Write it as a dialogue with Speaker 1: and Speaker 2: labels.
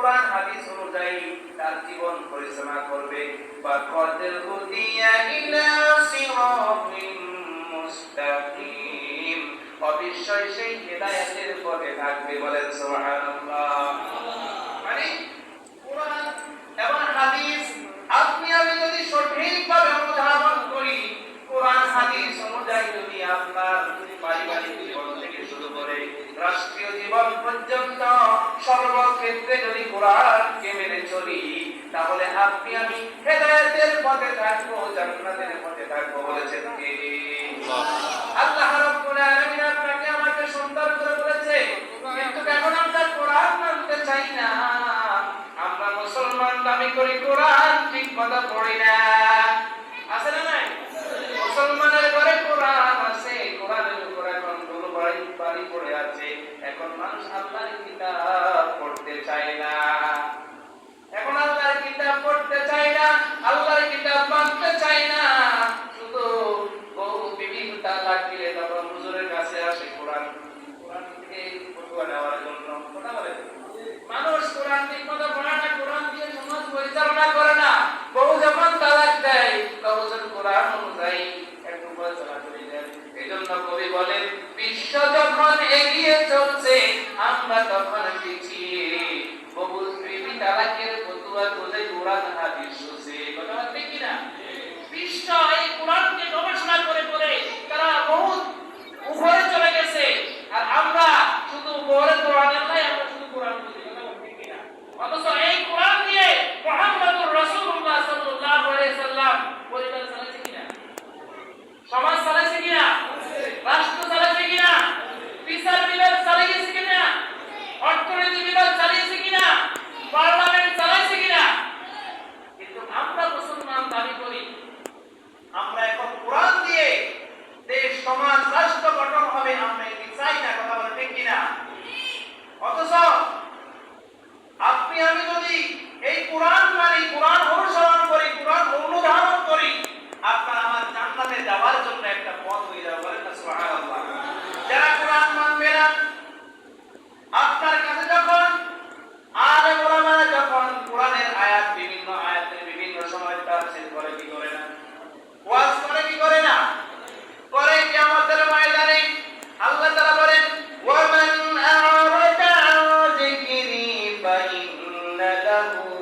Speaker 1: কোরআন, হাদিস অনুযায়ী তার জীবন পরিচালনা করবে। বা কদল হুদিয়া ইলা সিরাতিন মুস্তাকিম। অবশ্যই সেই হেদায়েতের পথে থাকবে বলেন সুবহানাল্লাহ। জীবন পর্যন্ত সর্বক্ষেত্রে যদি কোরআনকে মেনে চলি, তাহলে আপনি আমি হেদায়েতের পথে থাকব, জান্নাতের পথে থাকব বলেছেন কে? আল্লাহ রাব্বুল আলামিন আপনাকে আমাকে সুন্দর করে বলেছে, কিন্তু এখন আমরা কোরআন মানতে চাই না? আমরা মুসলমান দাবি করি কোরআন, ঠিক মতো পড়ি না। মানুষ আল্লাহর কিতাব পড়তে তখন হুজুরের কাছে আসে কোরআন। কোরআন থেকে বলে মানুষ কোরআন ঠিক মতো পড়ে না, কোরআন দিয়ে সমাজ পরিচালনা করে না বউ যখন তালাক দেয় তখন কোরআন অনুযায়ী একটু পরিচালনা করে দেন এই জন্য কবি বলেন বিশ্ব যখন এগিয়ে চলছে আমরা তখন পিছিয়ে বহু বিবি তালাকের ফতোয়া তোলে কোরআন হাদিস শুনছে فإن له